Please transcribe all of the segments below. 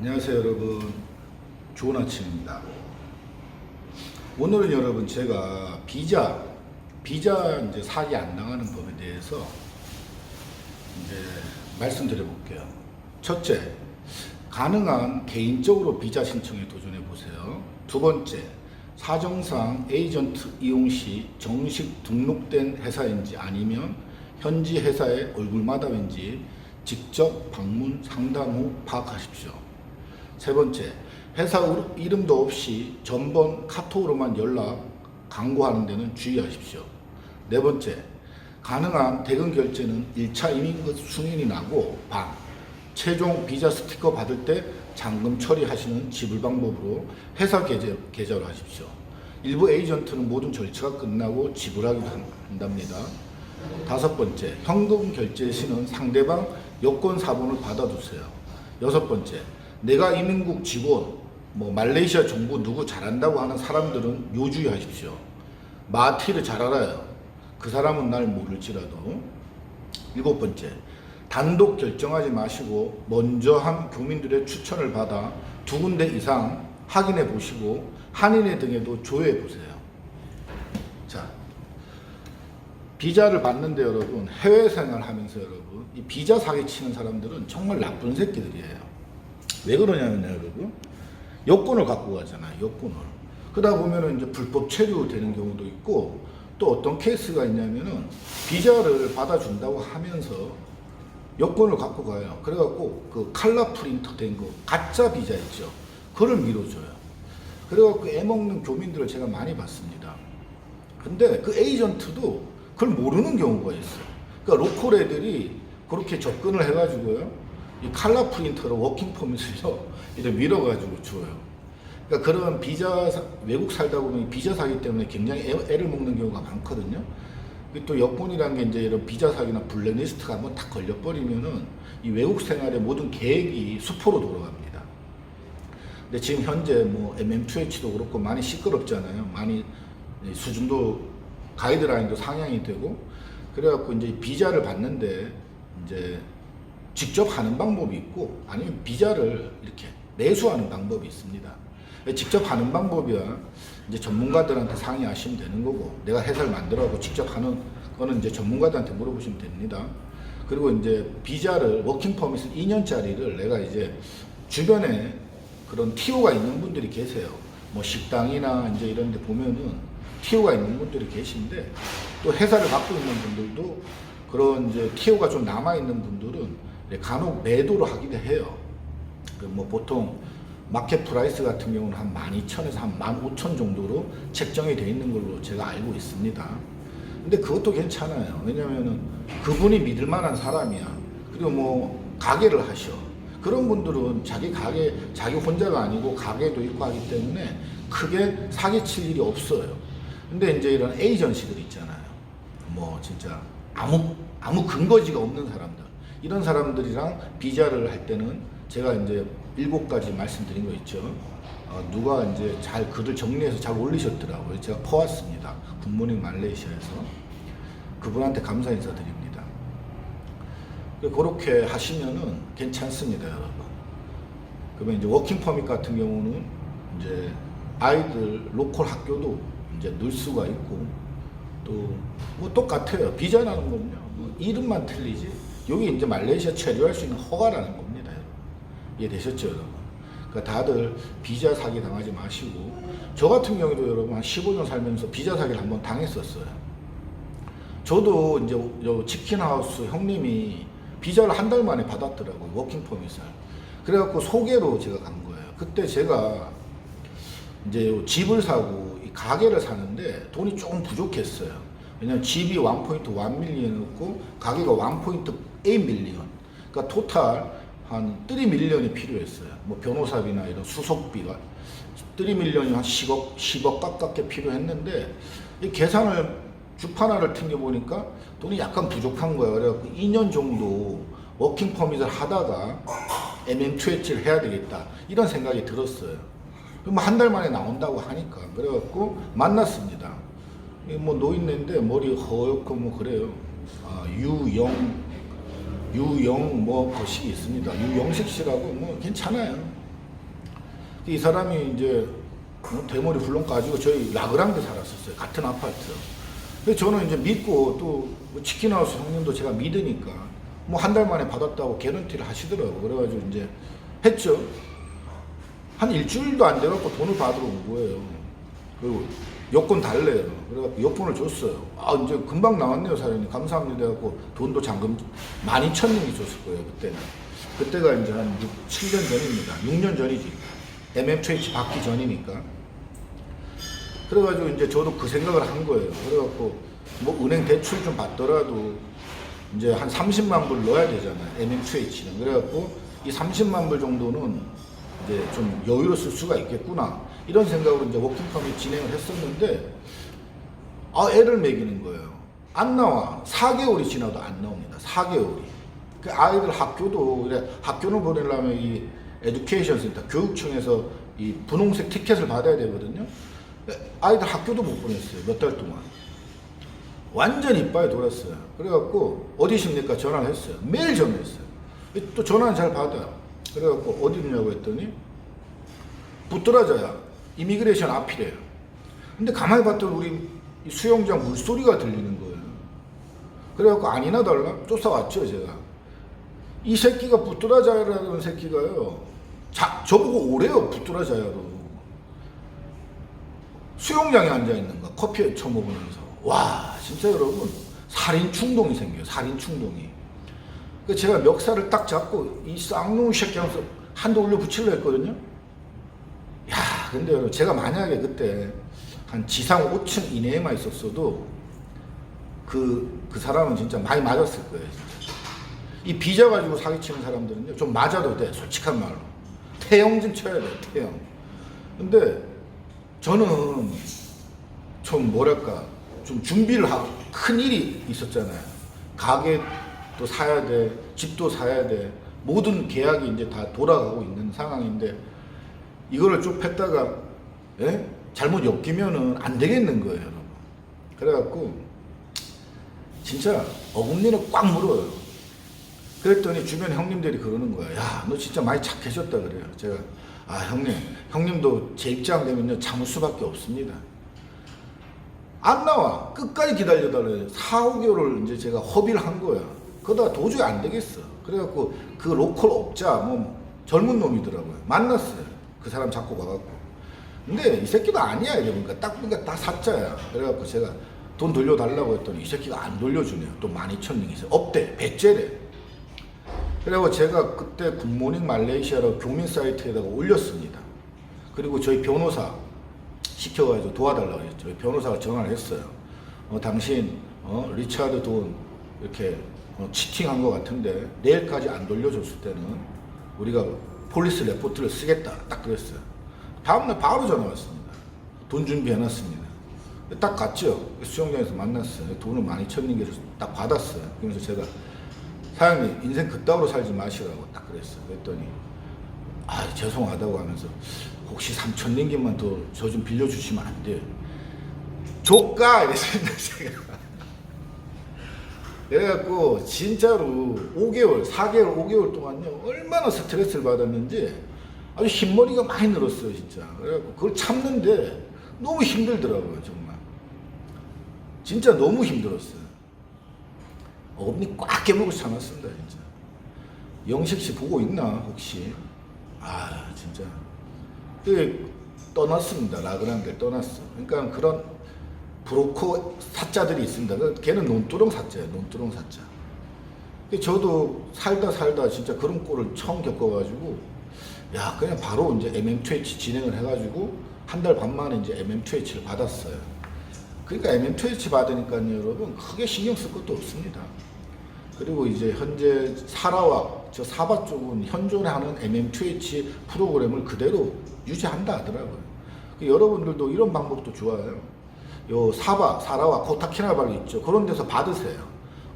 안녕하세요 여러분. 좋은 아침입니다. 오늘은 여러분 제가 비자 비자 이제 사기 안 당하는 법에 대해서 이제 말씀드려 볼게요. 첫째 가능한 개인적으로 비자 신청에 도전해 보세요. 두 번째 사정상 에이전트 이용 시 정식 등록된 회사인지 아니면 현지 회사의 얼굴 마담인지 직접 방문 상담 후 파악하십시오. 세 번째, 회사 우- 이름도 없이 전번 카톡으로만 연락, 광고하는 데는 주의하십시오. 네 번째, 가능한 대금 결제는 1차 이민급 승인이 나고 반, 최종 비자 스티커 받을 때 잔금 처리하시는 지불 방법으로 회사 계좌, 계좌로 하십시오. 일부 에이전트는 모든 절차가 끝나고 지불하기도 한- 한답니다. 다섯 번째, 현금 결제 시는 상대방 여권 사본을 받아두세요. 여섯 번째, 내가 이민국 직원, 뭐 말레이시아 정부 누구 잘한다고 하는 사람들은 요주의하십시오. 마티를 잘 알아요. 그 사람은 날 모를지라도. 일곱 번째, 단독 결정하지 마시고 먼저 한 교민들의 추천을 받아 두 군데 이상 확인해 보시고 한인회 등에도 조회해 보세요. 자, 비자를 받는데 여러분 해외 생활하면서 여러분 이 비자 사기 치는 사람들은 정말 나쁜 새끼들이에요. 왜 그러냐면 여러분 여권을 갖고 가잖아요. 여권을. 그러다 보면은 이제 불법 체류되는 경우도 있고 또 어떤 케이스가 있냐면은 비자를 받아준다고 하면서 여권을 갖고 가요. 그래갖고 그 칼라 프린터 된 거 가짜 비자 있죠. 그걸 밀어줘요. 그래갖고 애먹는 교민들을 제가 많이 봤습니다. 근데 그 에이전트도 그걸 모르는 경우가 있어요. 그러니까 로컬 애들이 그렇게 접근을 해가지고요. 이 칼라 프린터로 워킹 퍼밋을요. 이렇게 밀어가지고 줘요. 그러니까 그런 비자 사- 외국 살다 보면 이 비자 사기 때문에 굉장히 애, 애를 먹는 경우가 많거든요. 그또 여권이라는 게 이제 이런 비자 사기나 블랙리스트가 한번 딱 걸려버리면은 이 외국 생활의 모든 계획이 수포로 돌아갑니다. 근데 지금 현재 뭐 MM2H도 그렇고 많이 시끄럽잖아요. 많이 이 수준도 가이드라인도 상향이 되고 그래갖고 이제 비자를 받는데 이제 직접 하는 방법이 있고 아니면 비자를 이렇게 매수하는 방법이 있습니다. 직접 하는 방법이야 이제 전문가들한테 상의하시면 되는 거고 내가 해설 만들어갖고 직접 하는 거는 이제 전문가들한테 물어보시면 됩니다. 그리고 이제 비자를 워킹 퍼밋을 2년짜리를 내가 이제 주변에 그런 TO가 있는 분들이 계세요. 뭐 식당이나 이제 이런 데 보면은 TO가 있는 분들이 계신데 또 회사를 갖고 있는 분들도 그런 이제 TO가 좀 남아 있는 분들은 간혹 매도를 하기도 해요. 그 뭐 보통 마켓 프라이스 같은 경우는 한 12,000에서 한 15,000 정도로 책정이 되어 있는 걸로 제가 알고 있습니다. 근데 그것도 괜찮아요. 왜냐면은 그분이 믿을 만한 사람이야. 그리고 뭐 가게를 하셔. 그런 분들은 자기 가게, 자기 혼자가 아니고 가게도 있고 하기 때문에 크게 사기칠 일이 없어요. 근데 이제 이런 에이전시들 있잖아요. 뭐 진짜 아무, 아무 근거지가 없는 사람들. 이런 사람들이랑 비자를 할 때는 제가 이제 일곱 가지 말씀드린 거 있죠. 어, 누가 이제 잘 글을 정리해서 잘 올리셨더라고요. 제가 퍼왔습니다. 굿모닝 말레이시아에서. 그분한테 감사 인사드립니다. 그렇게 하시면은 괜찮습니다, 여러분. 그러면 이제 워킹 퍼밋 같은 경우는 이제 아이들 로컬 학교도 이제 넣을 수가 있고 또 뭐 똑같아요. 비자라는 건요. 뭐 이름만 틀리지. 여기 이제 말레이시아 체류할 수 있는 허가라는 겁니다. 이해되셨죠, 여러분? 그러니까 다들 비자 사기 당하지 마시고 저 같은 경우도 여러분 한 15년 살면서 비자 사기를 한번 당했었어요. 저도 이제 요 치킨하우스 형님이 비자를 한 달 만에 받았더라고요. 워킹 퍼밋을. 그래갖고 소개로 제가 간 거예요. 그때 제가 이제 요 집을 사고 이 가게를 사는데 돈이 조금 부족했어요. 왜냐면 집이 1포인트 1밀리언이었고 가게가 1포인트 8밀리언. 그러니까 토탈 한 3밀리언이 필요했어요. 뭐 변호사비나 이런 수속비가 3밀리언이 한 10억, 10억 가깝게 필요했는데 이 계산을 주판화를 튕겨보니까 돈이 약간 부족한 거예요. 그래갖고 2년 정도 워킹 퍼밋을 하다가 MM2H를 해야 되겠다. 이런 생각이 들었어요. 그럼 한 달 만에 나온다고 하니까. 그래갖고 만났습니다. 이뭐 노인네인데 머리 허옇고 뭐 그래요. 아, 유영, 유영 뭐 거식이 있습니다. 유영식 씨라고 뭐 괜찮아요. 이 사람이 이제 뭐 대머리 훌렁 가지고 저희 라그랑데 살았었어요. 같은 아파트. 근데 저는 이제 믿고 또뭐 치킨하우스 형님도 제가 믿으니까 뭐 한 달 만에 받았다고 개런티를 하시더라고. 그래가지고 이제 했죠. 한 일주일도 안 돼갖고 돈을 받으러 온 거예요. 그리고 여권 달래요. 그래갖고 여권을 줬어요. 아, 이제 금방 나왔네요, 사연이. 감사합니다. 해갖고 돈도 잠금 12,000원이 줬을 거예요, 그때는. 그때가 이제 한 6, 7년 전입니다. 6년 전이지. MMTH 받기 전이니까. 그래가지고 이제 저도 그 생각을 한 거예요. 그래갖고 뭐 은행 대출 좀 받더라도 이제 한 30만 불 넣어야 되잖아요. MMTH는. 그래갖고 이 30만 불 정도는 이제 좀 여유로 쓸 수가 있겠구나. 이런 생각으로 이제 워킹펌이 진행을 했었는데 아, 애를 먹이는 거예요. 안 나와. 4개월이 지나도 안 나옵니다. 4개월이. 그 아이들 학교도 그래 학교를 보내려면 이 에듀케이션 센터 교육청에서 이 분홍색 티켓을 받아야 되거든요. 아이들 학교도 못 보냈어요. 몇 달 동안. 완전 이빨이 돌았어요. 그래갖고 어디십니까? 전화를 했어요. 매일 전화했어요. 또 전화는 잘 받아요. 그래갖고 어디 있냐고 했더니 붙들어져야 이미그레이션 앞이래요. 근데 가만히 봤더니 우리 이 수영장 물소리가 들리는 거예요. 그래갖고 아니나 달라 쫓아왔죠 제가. 이 새끼가 붙들어져야라는 새끼가요. 자, 저보고 오래요 붙들어져야로. 수영장에 앉아 있는 거 커피 처먹으면서 와 진짜 여러분 살인 충동이 생겨요 살인 충동이 그 제가 멱살을 딱 잡고 이 쌍놈 새끼 하면서 한도 올려 붙이려 했거든요 야 근데 여러분 제가 만약에 그때 한 지상 5층 이내에만 있었어도 그, 그 사람은 진짜 많이 맞았을 거예요 진짜. 이 비자 가지고 사기치는 사람들은요 좀 맞아도 돼 솔직한 말로 태형 좀 쳐야 돼 태형 근데 저는 좀 뭐랄까 좀 준비를 하고 큰 일이 있었잖아요. 가게도 사야 돼, 집도 사야 돼, 모든 계약이 이제 다 돌아가고 있는 상황인데 이거를 쭉 폈다가 예? 잘못 엮이면은 안 되겠는 거예요, 여러분. 그래갖고 진짜 어금니를 꽉 물어요. 그랬더니 주변 형님들이 그러는 거야. 야, 너 진짜 많이 착해졌다 그래요. 제가 아 형님, 형님도 제 입장 되면요 참을 수밖에 없습니다. 안 나와. 끝까지 기다려달래요. 4, 5개월을 이제 제가 허비를 한 거야. 그러다가 도저히 안 되겠어. 그래갖고 그 로컬 업자, 뭐 젊은 놈이더라고요. 만났어요. 그 사람 잡고 가갖고. 근데 이 새끼도 아니야. 이러니까 딱 보니까 다 사자야. 그래갖고 제가 돈 돌려달라고 했더니 이 새끼가 안 돌려주네요. 또 12,000원 있어요. 없대. 배째래. 그리고 제가 그때 굿모닝 말레이시아라고 교민 사이트에다가 올렸습니다. 그리고 저희 변호사 시켜가지고 도와달라고 했죠. 저희 변호사가 전화를 했어요. 어, 당신 어, 리차드 돈 이렇게 어, 치팅한 것 같은데 내일까지 안 돌려줬을 때는 우리가 폴리스 레포트를 쓰겠다. 딱 그랬어요. 다음날 바로 전화 왔습니다. 돈 준비해놨습니다. 딱 갔죠. 수영장에서 만났어요. 돈을 많이 쳤는 게딱 받았어요. 그러면서 제가 사장님 인생 그따위로 살지 마시라고 딱 그랬어요. 그랬더니 아 죄송하다고 하면서 혹시 3천 링기만 더 저 좀 빌려주시면 안 돼요. 조까 이랬습니다 제가. 그래갖고 진짜로 5개월, 4개월, 5개월 동안요 얼마나 스트레스를 받았는지 아주 흰머리가 많이 늘었어요 진짜. 그래갖고 그걸 참는데 너무 힘들더라고요 정말. 진짜 너무 힘들었어요. 어금니 꽉 깨물고 참았습니다 진짜. 영식 씨 보고 있나 혹시? 아 진짜. 그 떠났습니다. 라그란데 떠났어. 그러니까 그런 브로커 사자들이 있습니다. 그 걔는 논두렁 사자예요. 논두렁 사자. 저도 살다 살다 진짜 그런 꼴을 처음 겪어가지고 야 그냥 바로 이제 MM2H 진행을 해가지고 한 달 반 만에 이제 MM2H를 받았어요. 그러니까 MM2H 받으니까요 여러분 크게 신경 쓸 것도 없습니다. 그리고 이제 현재 사라와 저 사바 쪽은 현존하는 MM2H 프로그램을 그대로 유지한다 하더라고요. 그 여러분들도 이런 방법도 좋아요. 요 사바, 사라와 코타키나발이 있죠. 그런 데서 받으세요.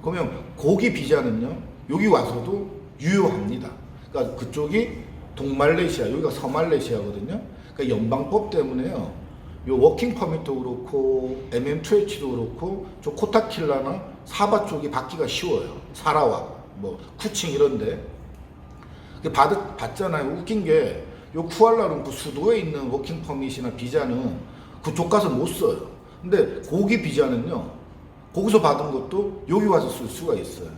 그러면 고기 비자는요, 여기 와서도 유효합니다. 그러니까 그쪽이 동말레이시아, 여기가 서말레이시아거든요. 그러니까 연방법 때문에요. 요 워킹 퍼밋도 그렇고 MM2H도 그렇고 저 코타킬라나 사바 쪽이 받기가 쉬워요. 사라와 뭐 쿠칭 이런데 그 받, 받잖아요. 웃긴 게 요 쿠알라룸푸 수도에 있는 워킹 퍼밋이나 비자는 그쪽 가서 못 써요. 근데 거기 비자는요. 거기서 받은 것도 여기 와서 쓸 수가 있어요.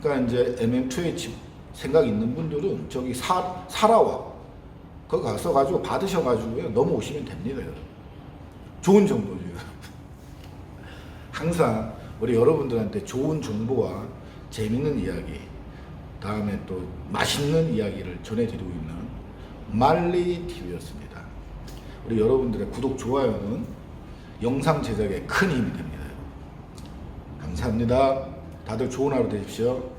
그러니까 이제 MM2H 생각 있는 분들은 저기 사, 사라와 거기 가서 가지고 받으셔가지고요 넘어오시면 됩니다. 여러분. 좋은 정보죠. 항상 우리 여러분들한테 좋은 정보와 재밌는 이야기, 다음에 또 맛있는 이야기를 전해드리고 있는 말리 TV였습니다. 우리 여러분들의 구독, 좋아요는 영상 제작에 큰 힘이 됩니다. 감사합니다. 다들 좋은 하루 되십시오.